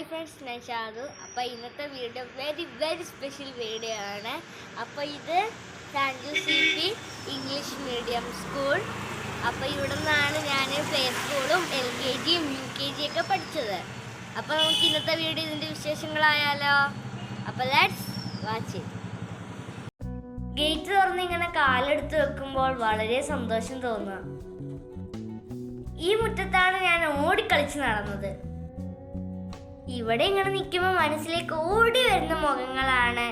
Hi friends ഞാൻ ഷാദു അപ്പോൾ ഇന്നത്തെ video very very special video ആണ്. അപ്പോൾ ഇത് Sanju C P English medium school. അപ്പോൾ ഇവിടെ നിന്നാണ് ഞാൻ പ്ലേ സ്കൂളും എൽ കെ ജിയും യു കെ ജി ഒക്കെ പഠിച്ചത്. അപ്പോൾ നമുക്ക് ഇന്നത്തെ വീഡിയോ ഇതിന്റെ വിശേഷങ്ങളായാലോ? അപ്പോൾ ലെറ്റ്സ് വാച്ച് ഗേറ്റ് തുറന്ന് ഇങ്ങനെ കാലെടുത്ത് വെക്കുമ്പോൾ വളരെ സന്തോഷം തോന്നുക. ഈ മുറ്റത്താണ് ഞാൻ ഓടിക്കളിച്ച് നടന്നത്. ഇവിടെ ഇങ്ങനെ നിൽക്കുമ്പോൾ മനസ്സിലേക്ക് ഓടി വരുന്ന മുഖങ്ങളാണ്.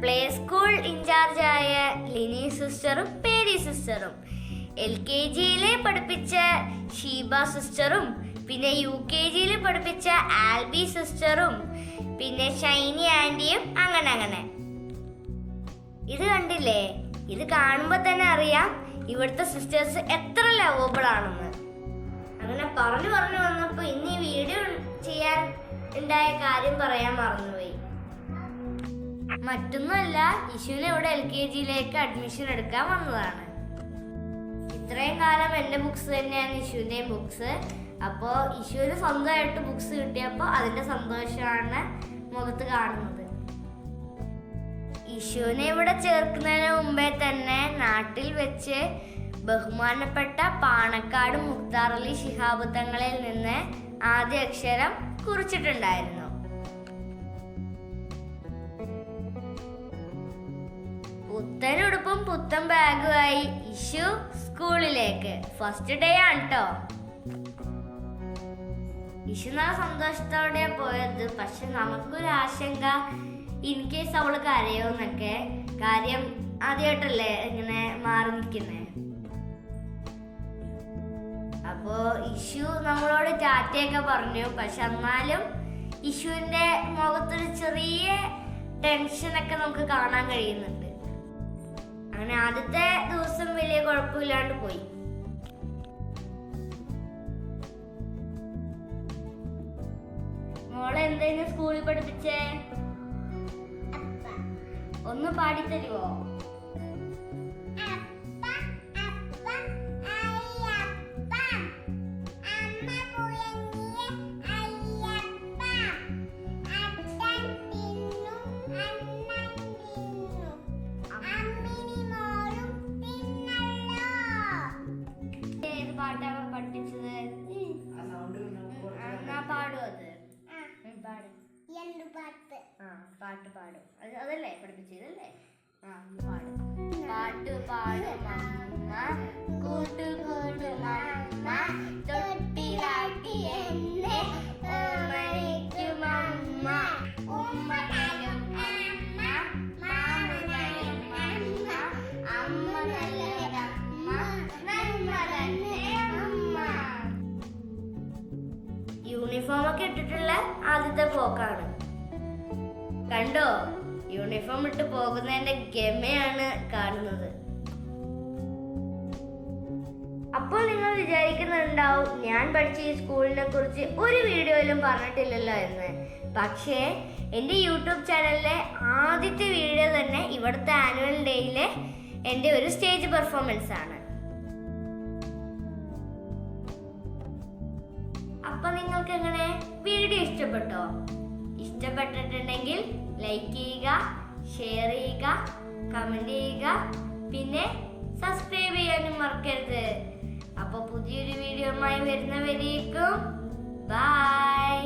പ്ലേ സ്കൂൾ ഇൻചാർജായ ലിനി സിസ്റ്ററും പേരി സിസ്റ്ററും. എൽ കെ ജിയിലെ പഠിപ്പിച്ച ഷീബ സിസ്റ്ററും പിന്നെ യു കെ ജിയിൽ പഠിപ്പിച്ച ആൽബി സിസ്റ്ററും പിന്നെ ഷൈനി ആന്റിയും അങ്ങനെ അങ്ങനെ. ഇത് കണ്ടില്ലേ? ഇത് കാണുമ്പോൾ തന്നെ അറിയാം ഇവിടുത്തെ സിസ്റ്റേഴ്സ് എത്ര ലവബിൾ ആണെന്ന് അങ്ങനെ പറഞ്ഞു പറഞ്ഞു വന്നപ്പോൾ ഇന്ന് ഈ വീഡിയോ ചെയ്യാൻ ഉണ്ടായ കാര്യം പറയാൻ മറന്നുപോയി. മറ്റൊന്നുമല്ല ഇശുവിനെ ഇവിടെ എൽ കെ ജിയിലേക്ക് അഡ്മിഷൻ എടുക്കാൻ വന്നതാണ്. ഇത്രയും കാലം എന്റെ ബുക്സ് തന്നെയാണ് ഇശുവിന്റെയും ബുക്സ് അപ്പോൾ ഇശുവിന് സ്വന്തമായിട്ട് ബുക്സ് കിട്ടിയപ്പോൾ അതിന്റെ സന്തോഷമാണ് മുഖത്ത് കാണുന്നത്. ഇശുവിനെ ഇവിടെ ചേർക്കുന്നതിന് മുമ്പേ തന്നെ നാട്ടിൽ വെച്ച് ബഹുമാനപ്പെട്ട പാണക്കാട് മുക്താർ അലി ശിഹാബ് തങ്ങളിൽ നിന്ന് ആദ്യ അക്ഷരം കുറിച്ചിട്ടുണ്ടായിരുന്നു. പുത്തൻ ഉടുപ്പും പുത്തൻ ബാഗുമായി ഇഷു സ്കൂളിലേക്ക്. ഫസ്റ്റ് ഡേ ആണ് കേട്ടോ ഇഷു നാ സന്തോഷത്തോടെ പോയത്. പക്ഷെ നമുക്കൊരു ആശങ്ക ഇൻ കേസ് അവൾ കരയോന്നൊക്കെ കാര്യം ആദ്യമായിട്ടല്ലേ ഇങ്ങനെ മാറി നിൽക്കുന്നേ. അപ്പോ ഇഷു നമ്മളോട് ടാറ്റയൊക്കെ പറഞ്ഞു. പക്ഷെ എന്നാലും ഇഷുവിന്റെ മുഖത്തൊരു ചെറിയ ടെൻഷനൊക്കെ നമുക്ക് കാണാൻ കഴിയുന്നുണ്ട്. അങ്ങനെ ആദ്യത്തെ ദിവസം വലിയ കുഴപ്പമില്ലാണ്ട് പോയി. മോളെ എന്തായിരുന്നു സ്കൂളിൽ പഠിപ്പിച്ചേ? ഒന്ന് പാടിത്തരുവോ? ആ പാട്ട് പാടും. അത് അതല്ലേ പഠിപ്പിച്ചതല്ലേ ആ പാട്. പാട്ട് പാടും അമ്മ. കൂട്ടു കൂടും തൊട്ടിലാട്ടി എന്നെ ഓമനിക്കും അമ്മ. അമ്മ. മാമ അമ്മ. അമ്മ നല്ലതമ്മ നന്മ തന്നെ അമ്മ യൂണിഫോം ഒക്കെ ഇട്ടിട്ടുള്ള ആദ്യത്തെ പോക്കാണ് കണ്ടോ? യൂണിഫോം ഇട്ട് പോകുന്നതിന്റെ ഗമയാണ് കാണുന്നത്. അപ്പോൾ നിങ്ങൾ വിചാരിക്കുന്നുണ്ടാവും ഞാൻ പഠിച്ച ഈ സ്കൂളിനെ കുറിച്ച് ഒരു വീഡിയോയിലും പറഞ്ഞിട്ടില്ലല്ലോ എന്ന്. പക്ഷേ എന്റെ യൂട്യൂബ് ചാനലിലെ ആദ്യത്തെ വീഡിയോ തന്നെ ഇവിടുത്തെ ആനുവൽ ഡേയിലെ എന്റെ ഒരു സ്റ്റേജ് പെർഫോമൻസ് ആണ്. അപ്പൊ നിങ്ങൾക്ക് എങ്ങനെ വീഡിയോ ഇഷ്ടപ്പെട്ടോ? ഇഷ്ടപ്പെട്ടിട്ടുണ്ടെങ്കിൽ ലൈക്ക് ചെയ്യുക ഷെയർ ചെയ്യുക കമന്റ് ചെയ്യുക പിന്നെ സബ്സ്ക്രൈബ് ചെയ്യാനും മറക്കരുത്. അപ്പോൾ പുതിയൊരു വീഡിയോയുമായി വരുന്നവരേക്കും ബൈ